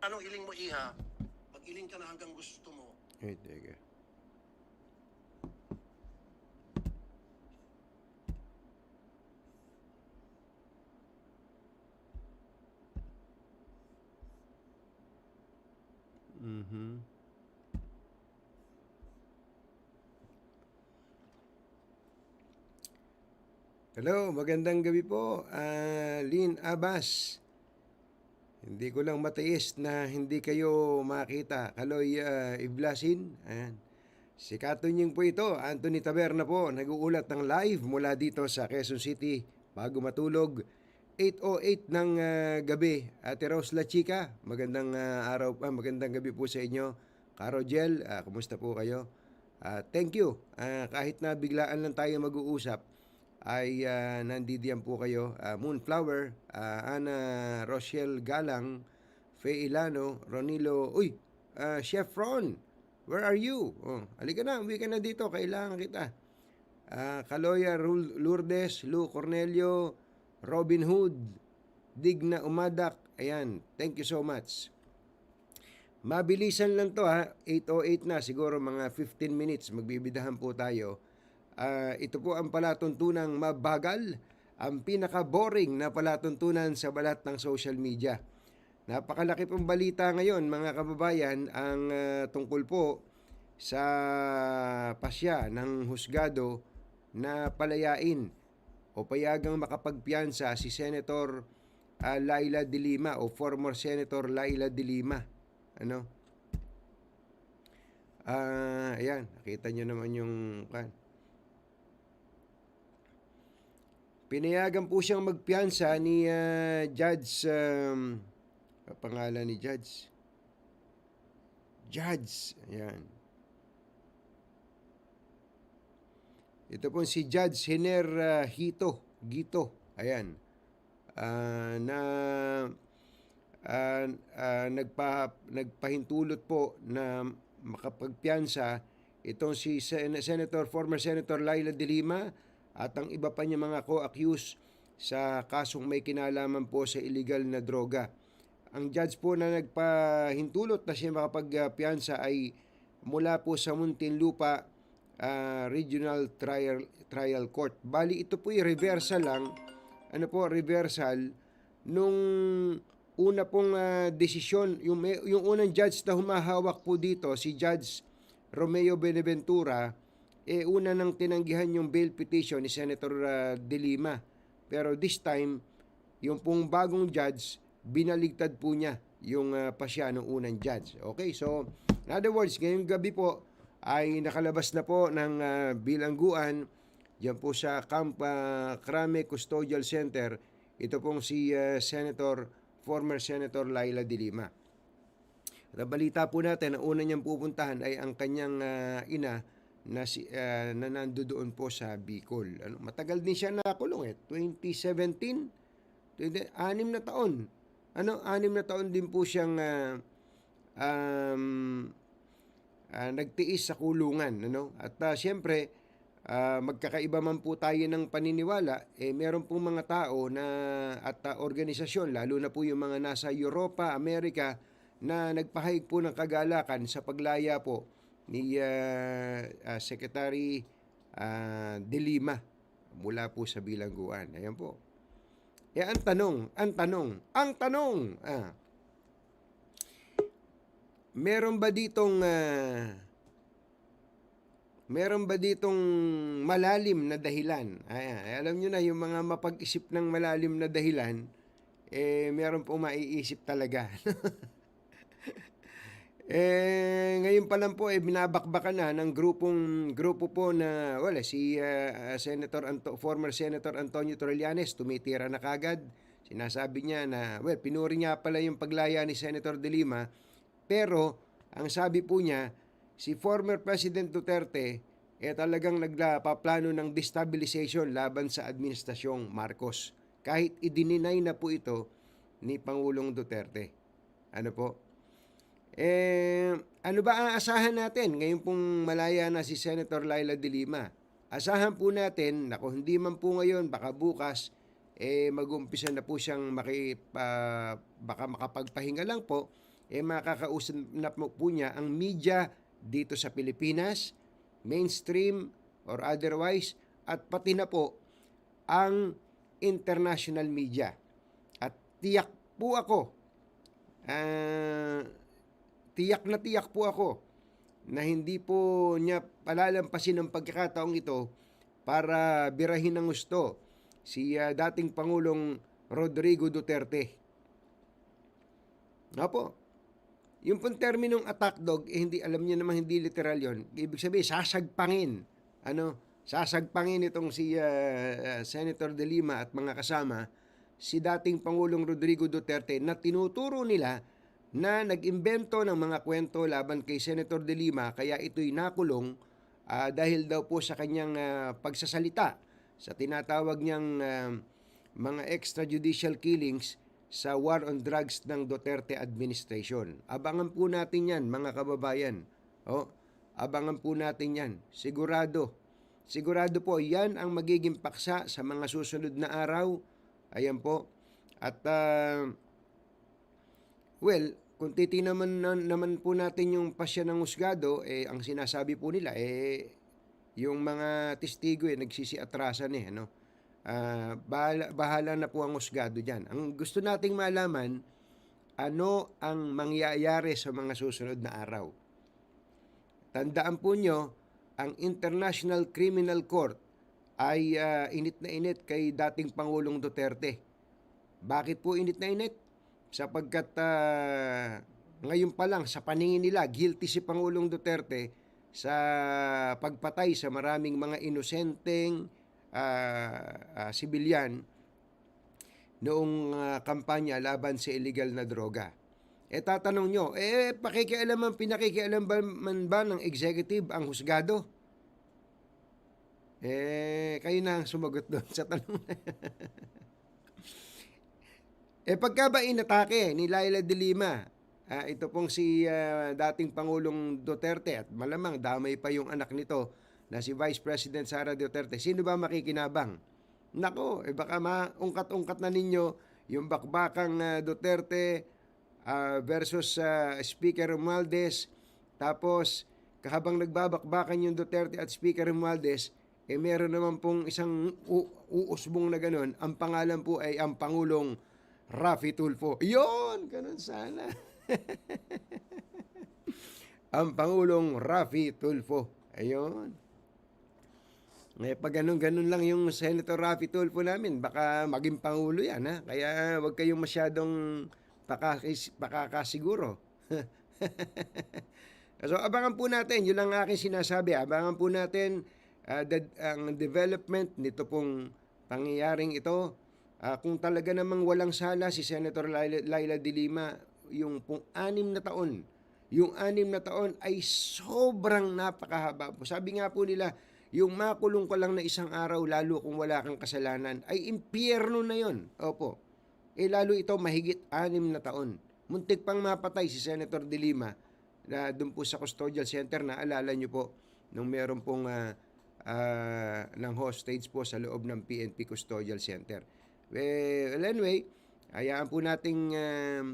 Anong iling mo, Iha? Mag-iling ka na hanggang gusto mo. Ay, teka. Mhm. Hello, magandang gabi po. Ah, Lynn Abbas. Hindi ko lang matiis na hindi kayo makita. Kaloy uh, Iblasin. Ayan. Si Katunying po ito, Anthony Taberna po, nag-uulat ng live mula dito sa Quezon City bago matulog. 8.08 ng ah, gabi. Ate Rose La Chica, magandang ah, araw, ah, magandang gabi po sa inyo. Caro Jel, ah, kumusta po kayo? Ah, thank you. Ah, kahit na biglaan lang tayo mag-uusap, ay uh, nandidiyan po kayo. Ah, Moonflower, ah, Ana Rochelle Galang, Faye Ilano, Ronilo, uy, ah, Chef Ron, where are you? Oh, halika na, uwi ka na dito, kailangan kita. Ah, Kaloya Lourdes, Lou Cornelio, Robin Hood, Digna Umadak, ayan, thank you so much. Mabilisan lang to ha, 8.08 na, siguro mga 15 minutes, magbibidahan po tayo. Ah, ito po ang palatuntunang mabagal, ang pinaka-boring na palatuntunan sa balat ng social media. Napakalaki pong balita ngayon mga kababayan ang ah, tungkol po sa pasya ng husgado na palayain o payagang makapagpiyansa si Senator ah, Laila de Lima o former Senator Laila de Lima. Ano? Ah, ayan, nakita nyo naman yung kan. Pinayagan po siyang magpiyansa ni ah, Judge um, ang pangalan ni Judge. Judge, ayan. Ito po si Judge Hiner ah, Hito, Gito, ayan. Ah, na ah, ah, nagpa, nagpahintulot po na makapagpiyansa itong si Sen- Senator, former Senator Laila de Lima at ang iba pa niya mga co-accused sa kasong may kinalaman po sa illegal na droga. Ang judge po na nagpahintulot na siya makapagpiyansa ay mula po sa Muntinlupa ah, Regional Trial Trial Court. Bali ito po ay reversal lang. Ano po, reversal nung una pong ah, desisyon, yung, yung unang judge na humahawak po dito, si Judge Romeo Beneventura, eh una nang tinanggihan yung bail petition ni Senator ah, De Lima. Pero this time, yung pong bagong judge, binaligtad po niya yung uh, pasya ng unang judge. Okay, so in other words, ngayong gabi po ay nakalabas na po ng ah, bilangguan Diyan po sa Camp ah, Crame Custodial Center. Ito pong si ah, Senator, former Senator Laila de Lima. At ang balita po natin, ang una niyang pupuntahan ay ang kanyang ah, ina na, si, ah, na nandoon po sa Bicol. Ano, matagal din siya nakulong eh. 2017, 20, anim na taon. Ano, anim na taon din po siyang ah, um, ah, nagtiis sa kulungan. Ano? At ah, siyempre, ah, magkakaiba man po tayo ng paniniwala, eh, meron pong mga tao na, at ah, organisasyon, lalo na po yung mga nasa Europa, Amerika, na nagpahayag po ng kagalakan sa paglaya po ni ah, ah, Secretary ah, De Lima mula po sa bilangguan. Ayan po. Eh, ang tanong, ang tanong, ang tanong, ah, meron ba ditong ah, meron ba ditong malalim na dahilan? Ay, alam nyo na, yung mga mapag-isip ng malalim na dahilan, eh, meron po maiisip talaga. eh, ngayon pa lang po, eh, binabakbakan na ng grupong, grupo po na, wala, si ah, Senator, Anto, former Senator Antonio Trillanes, tumitira na kagad. Sinasabi niya na, well, pinuri niya pala yung paglaya ni Senator De Lima, pero, ang sabi po niya, si former President Duterte eh talagang nagpaplano ng destabilization laban sa administrasyong Marcos. Kahit idininay na po ito ni Pangulong Duterte. Ano po? Eh, ano ba ang asahan natin ngayon pong malaya na si Senator Laila de Lima? Asahan po natin, naku, hindi man po ngayon, baka bukas, eh mag-umpisa na po siyang maki, ah, baka makapagpahinga lang po eh makakausap na po, po niya ang media dito sa Pilipinas, mainstream or otherwise, at pati na po ang international media. At tiyak po ako, ah, tiyak na tiyak po ako na hindi po niya palalampasin ang pagkakataong ito para birahin ng gusto si ah, dating Pangulong Rodrigo Duterte. Nga po. Yung pong terminong attack dog, eh, hindi, alam niyo naman hindi literal yon. Ibig sabihin, sasagpangin. Ano? Sasagpangin itong si ah, ah, Senator De Lima at mga kasama si dating Pangulong Rodrigo Duterte na tinuturo nila na nag-imbento ng mga kwento laban kay Senator De Lima kaya ito'y nakulong ah, dahil daw po sa kanyang ah, pagsasalita sa tinatawag niyang ah, mga extrajudicial killings sa war on drugs ng Duterte administration. Abangan po natin yan, mga kababayan. Oh, abangan po natin yan. Sigurado. Sigurado po, yan ang magiging paksa sa mga susunod na araw. Ayan po. At, ah, well, kung titingnan naman, naman po natin yung pasya ng husgado, eh, ang sinasabi po nila, eh, yung mga testigo eh, nagsisiatrasan eh, ano? Ah, bahala, bahala na po ang husgado dyan. Ang gusto nating malaman, ano ang mangyayari sa mga susunod na araw. Tandaan po nyo, ang International Criminal Court ay ah, init na init kay dating Pangulong Duterte. Bakit po init na init? Sapagkat ah, ngayon pa lang sa paningin nila, guilty si Pangulong Duterte sa pagpatay sa maraming mga inosenteng ah, sibilyan noong ah, kampanya laban sa illegal na droga. Eh tatanong nyo, eh pakikialaman, pinakikialam ba, man ba ng executive ang husgado? Eh, kayo na ang sumagot doon sa tanong. eh pagka ba inatake ni Laila de Lima, ah, ito pong si ah, dating Pangulong Duterte at malamang damay pa yung anak nito na si Vice President Sara Duterte, sino ba makikinabang? Nako, eh baka maungkat-ungkat na ninyo yung bakbakang ah, Duterte ah, versus sa Speaker Romualdez. Tapos, kahabang nagbabakbakan yung Duterte at Speaker Romualdez, eh meron naman pong isang uusbong na ganun. Ang pangalan po ay ang Pangulong Rafi Tulfo. Yon, ganun sana. ang Pangulong Rafi Tulfo. Ayun. Eh, pag ganun-ganun lang yung Senator Rafi Tulfo namin, baka maging Pangulo yan, ha? Kaya wag kayong masyadong pakakis, pakakasiguro. so, abangan po natin, yun ang aking sinasabi, abangan po natin ah, the- ang development nito pong pangyayaring ito. Ah, kung talaga namang walang sala si Senator Laila, Laila de Lima, yung pong anim na taon, yung anim na taon ay sobrang napakahaba po. Sabi nga po nila, yung makulong ka lang na isang araw, lalo kung wala kang kasalanan, ay impyerno na yon. Opo. Eh lalo ito mahigit anim na taon. Muntik pang mapatay si Senator De Lima na doon po sa custodial center na alala nyo po nung meron pong ah, ah, ng hostage po sa loob ng PNP Custodial Center. Well, anyway, hayaan po nating um,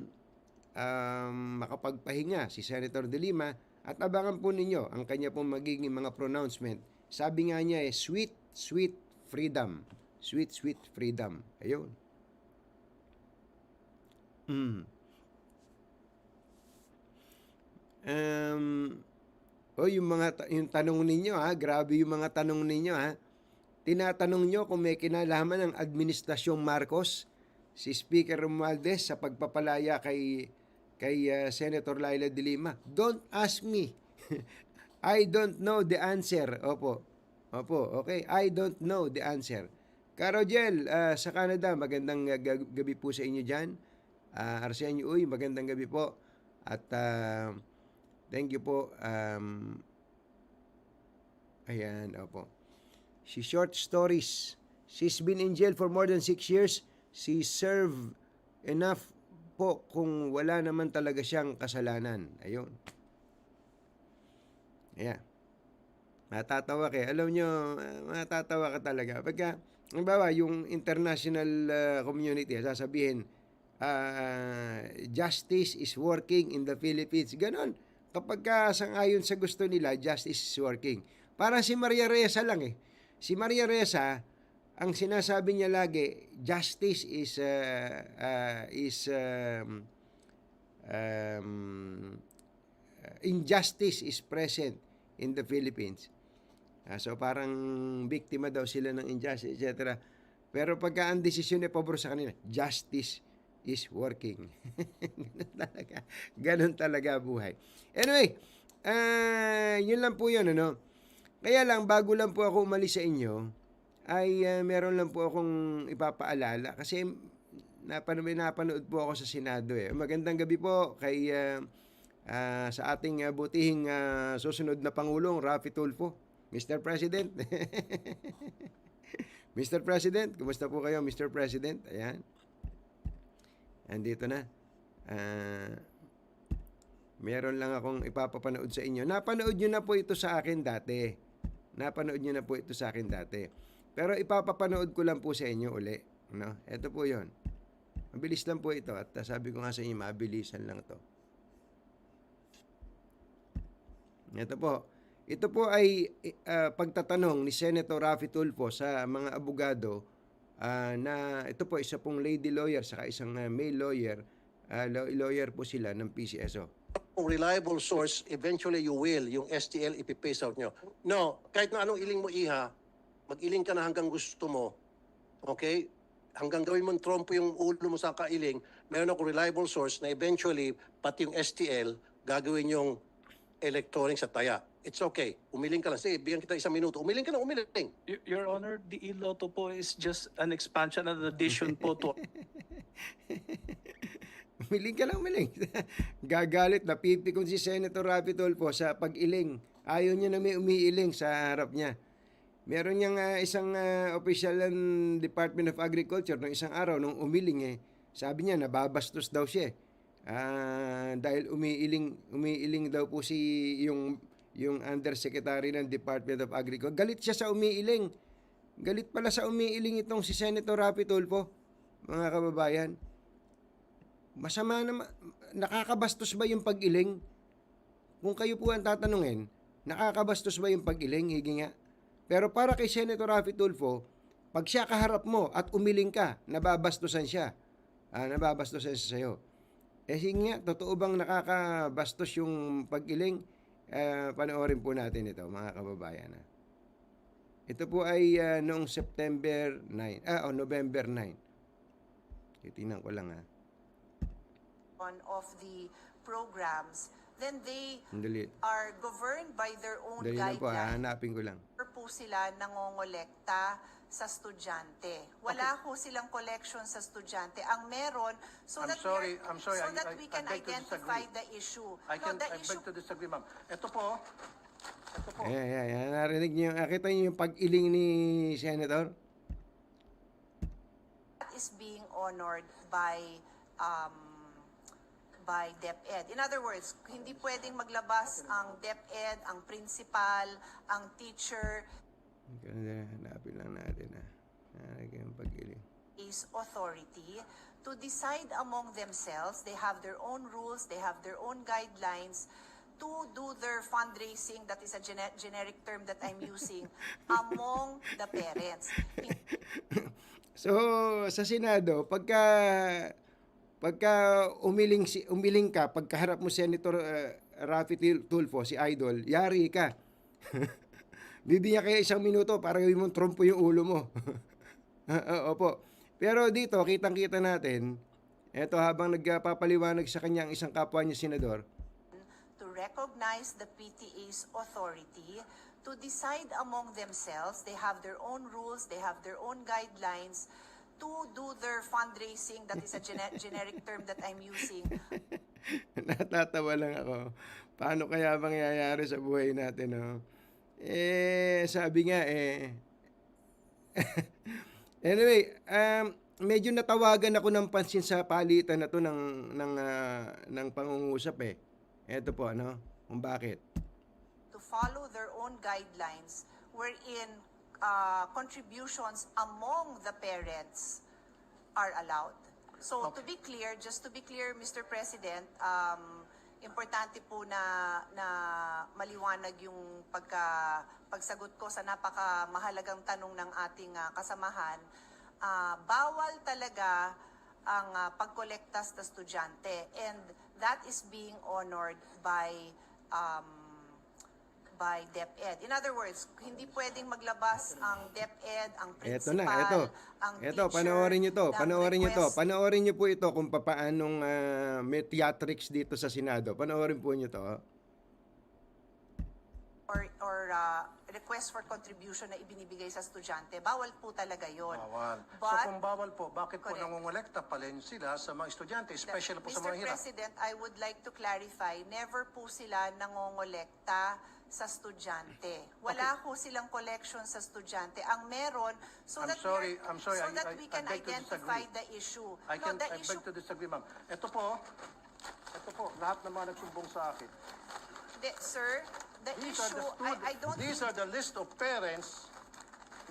um, makapagpahinga si Senator De Lima at abangan po ninyo ang kanya pong magiging mga pronouncement. Sabi nga niya eh, sweet, sweet freedom. Sweet, sweet freedom. Ayun. Mm. Um, oh, yung mga yung tanong ninyo ha, grabe yung mga tanong ninyo ha. Tinatanong nyo kung may kinalaman ng administrasyong Marcos si Speaker Romualdez sa pagpapalaya kay kay uh, Senator Laila de Lima. Don't ask me. I don't know the answer. Opo. Opo, okay. I don't know the answer. Karojel, uh, sa Canada, magandang uh, gabi po sa inyo dyan. Uh, Arsenio Uy, magandang gabi po. At uh, thank you po. Um, ayan, opo. She short stories. She's been in jail for more than six years. She served enough po kung wala naman talaga siyang kasalanan. Ayun. Yeah. Matatawa ka. Alam nyo, ah, matatawa ka talaga. Pagka, halimbawa, yung international ah, community, sasabihin, ah, justice is working in the Philippines. Ganon. Kapag ka sangayon sa gusto nila, justice is working. Parang si Maria Reza lang eh. Si Maria Reza, ang sinasabi niya lagi, justice is uh, uh, is um, um, injustice is present in the Philippines. Ah, so parang biktima daw sila ng injustice, etc. Pero pagka ang desisyon ay pabor sa kanila, justice is working. ganun talaga. Ganun talaga buhay. Anyway, ah, yun lang po yun, ano. Kaya lang, bago lang po ako umalis sa inyo, ay ah, meron lang po akong ipapaalala kasi napanood, napanood po ako sa Senado eh. Magandang gabi po kay ah, ah, sa ating ah, butihing ah, susunod na Pangulong, Rafi Tulfo. Mr. President. Mr. President, kumusta po kayo, Mr. President? Ayan. Andito na. Ah, meron lang akong ipapapanood sa inyo. Napanood nyo na po ito sa akin dati. Napanood nyo na po ito sa akin dati. Pero ipapapanood ko lang po sa inyo uli. No? Ito po yon. Mabilis lang po ito. At ah, sabi ko nga sa inyo, mabilisan lang to. Ito po. Ito po ay ah, pagtatanong ni Senator Rafi Tulfo sa mga abogado ah, na ito po isa pong lady lawyer saka isang ah, male lawyer. Law- lawyer po sila ng PCSO. Kung reliable source, eventually you will, yung STL ipipace out nyo. No, kahit na anong iling mo iha, mag-iling ka na hanggang gusto mo. Okay? Hanggang gawin mong trompo yung ulo mo sa kailing, meron ako reliable source na eventually, pati yung STL, gagawin yung electronic sa taya. It's okay. Umiling ka lang. Sige, bigyan kita isang minuto. Umiling ka na, umiling. Y- Your Honor, the iloto po is just an expansion and addition po to Umiling ka lang, umiling. Gagalit, napipikon si Senator Rafi Tulfo sa pag-iling. Ayaw niya na may umiiling sa harap niya. Meron niyang ah, isang ah, official ng Department of Agriculture nung isang araw nung umiling eh. Sabi niya nababastos daw siya. eh. Ah, dahil umiiling umiiling daw po si yung yung undersecretary ng Department of Agriculture. Galit siya sa umiiling. Galit pala sa umiiling itong si Senator Rafi Tulfo. Mga kababayan. Masama na nakakabastos ba yung pag-iling? Kung kayo po ang tatanungin, nakakabastos ba yung pag-iling? Higi nga. Pero para kay Senator Rafi Tulfo, pag siya kaharap mo at umiling ka, nababastusan siya. Ah, nababastusan siya sa'yo. Eh sige nga, totoo bang nakakabastos yung pag-iling? Ah, panoorin po natin ito, mga kababayan. ah. Ito po ay ah, noong September 9, ah, o November 9. Titingnan ko lang ah. One of the programs, then they Sandali. are governed by their own Dali lang po, ah, guidelines. hanapin ko lang. Or po sila nangongolekta sa estudyante. Wala ho silang collection sa estudyante. Ang meron, so I'm that sorry, we, I'm sorry, so I- that I- we can to identify disagree. the issue. I no, can, the I issue, beg to disagree, ma'am. Ito po, ito po. Ayan, ayan, ayan. Narinig niyo, nakita niyo yung pag-iling ni Senator? that is being honored by um, by DepEd. In other words, hindi pwedeng maglabas ang DepEd, ang principal, ang teacher, Ganda, hanapin lang natin ah. Narinig yung pag-iling. is authority to decide among themselves. They have their own rules, they have their own guidelines to do their fundraising, that is a gene- generic term that I'm using, among the parents. So, sa Senado, pagka pagka umiling si umiling ka, pagkaharap mo Senator uh, Rafi Tul- Tulfo, si Idol, yari ka. Bibigyan kaya isang minuto para gawin mong trompo yung ulo mo. Ah, Opo. Pero dito, kitang-kita natin, eto habang nagpapaliwanag sa kanya ang isang kapwa niya senador, to recognize the PTA's authority to decide among themselves. They have their own rules, they have their own guidelines to do their fundraising. That is a gene- generic term that I'm using. Natatawa lang ako. Paano kaya mangyayari sa buhay natin, no? Eh, sabi nga, eh... anyway, um, medyo natawagan ako ng pansin sa palitan na to ng, ng, ah, ng pangungusap, eh. Eto po, ano? Kung bakit. to follow their own guidelines wherein uh, contributions among the parents are allowed. So to be clear, just to be clear, Mr. President, um, importante po na, na maliwanag yung pagka, pagsagot ko sa napaka mahalagang tanong ng ating ah, kasamahan. Ah, bawal talaga ang ah, pagkolekta sa estudyante and that is being honored by um, by DepEd. In other words, hindi pwedeng maglabas ang DepEd, ang principal, na, eto. ang Eto, teacher, panoorin nyo to. Panoorin nyo to. Panoorin nyo po ito kung papaanong ah, may theatrics dito sa Senado. Panoorin po nyo to. oh. or, or uh, request for contribution na ibinibigay sa estudyante, bawal po talaga yon. Bawal. so But, kung bawal po, bakit po Correct. nangongolekta pa rin sila sa mga estudyante, especially po sa Mr. mga hirap? President, I would like to clarify, never po sila nangongolekta sa estudyante. Wala po silang collection sa estudyante. Ang meron, so I'm that sorry, we, are- I'm sorry, so I- that I- we I can to identify the issue. I no, can, the I issue, beg to disagree, ma'am. Ito po, ito po, lahat ng mga nagsumbong sa akin. the, sir, the These are issue, the I, I don't these think are the list of parents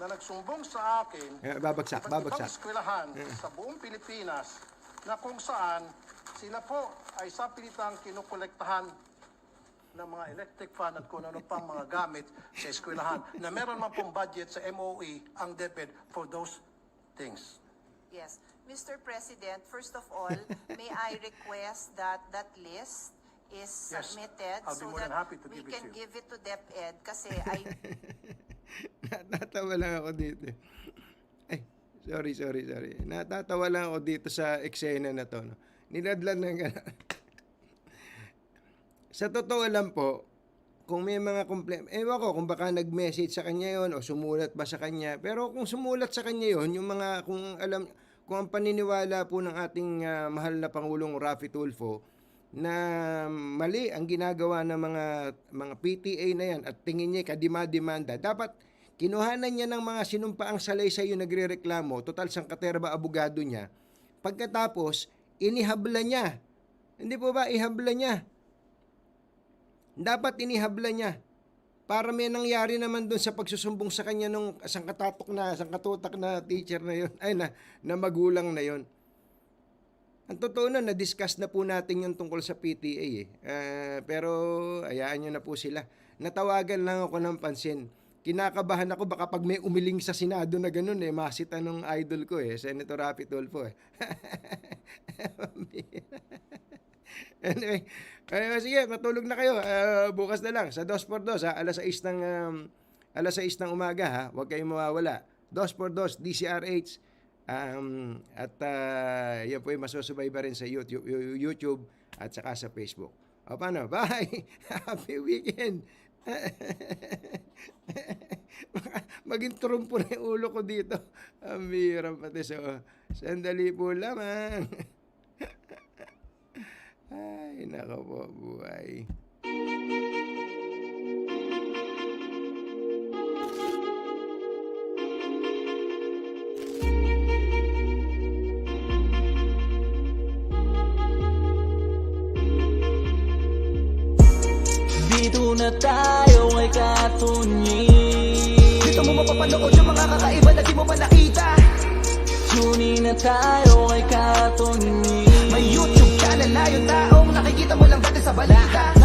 na nagsumbong sa akin Eh, babagsak, babagsak. eskwelahan sa buong Pilipinas na kung saan sila po ay sa pilitang kinukolektahan ng mga electric fan at kung ano pang mga gamit sa eskwelahan na meron man pong budget sa MOE ang DepEd for those things. Yes. Mr. President, first of all, may I request that that list is Yes, submitted I'll be so more than that happy to we give it can to you. give it to DepEd kasi I, Natatawa lang ako dito. Ay, sorry, sorry, sorry. Natatawa lang ako dito sa eksena na to. No? Niladlan ng gano'n. Sa totoo lang po, kung may mga complaint, ewan ko kung baka nag-message sa kanya yon o sumulat ba sa kanya. Pero kung sumulat sa kanya yon yung mga, kung alam, kung ang paniniwala po ng ating ah, mahal na Pangulong Rafi Tulfo, na mali ang ginagawa ng mga mga PTA na yan at tingin niya kadima-demanda, dapat kinuhanan niya ng mga sinumpaang salaysay yung nagrereklamo, total sang katerba abogado niya. Pagkatapos, inihabla niya. Hindi po ba ihabla niya? Dapat inihabla niya. Para may nangyari naman doon sa pagsusumbong sa kanya nung sangkatatok na, sangkatutak na teacher na yun, ay na, na magulang na yun. Ang totoo na, na-discuss na po natin yung tungkol sa PTA eh. Ah, pero, ayaan nyo na po sila. Natawagan lang ako ng pansin. Kinakabahan ako baka pag may umiling sa Senado na ganun eh, masita nung idol ko eh, Senator Rapi Tulfo eh. anyway, eh, sige, matulog na kayo. Ah, bukas na lang, sa 2x2 ha, alas 6 ng, um, alas 6 ng umaga ha, huwag kayong mawawala. 2x2, DCRH, Um, at uh, yan po ay masusubayba rin sa YouTube, YouTube at saka sa Facebook. O paano? Bye! Happy weekend! Maging trumpo na yung ulo ko dito. Ang bihirang pati. So, sandali po lamang. Ay, nako po, buhay. Dito na tayo ay katunyi Dito mo mapapanood yung mga kakaiba na di mo pa nakita. Tunin na tayo ay katunyi sa balita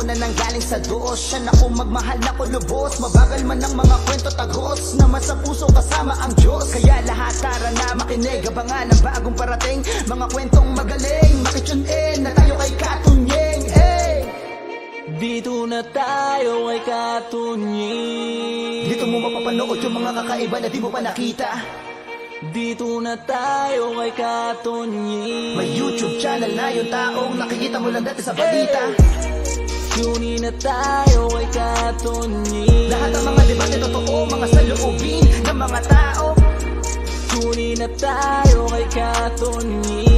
na nanggaling sa Diyos. Siya na kung magmahal na ko lubos Mabagal man ang mga kwento tagos Na sa puso kasama ang Diyos. Kaya lahat tara na makinig. Abangan ang bagong parating. Mga kwentong magaling Makitune in na tayo kay Katunyeng eh. Dito na tayo ay katunyi Dito mo mapapanood yung mga kakaiba na di mo pa nakita. Dito na tayo ay katunyi May YouTube channel na yung taong nakikita mo lang dati sa balita Tunin na tayo ay katunyi Lahat ng mga debate totoo, mga saloobin ng mga tao. Tunin na tayo ay katunyi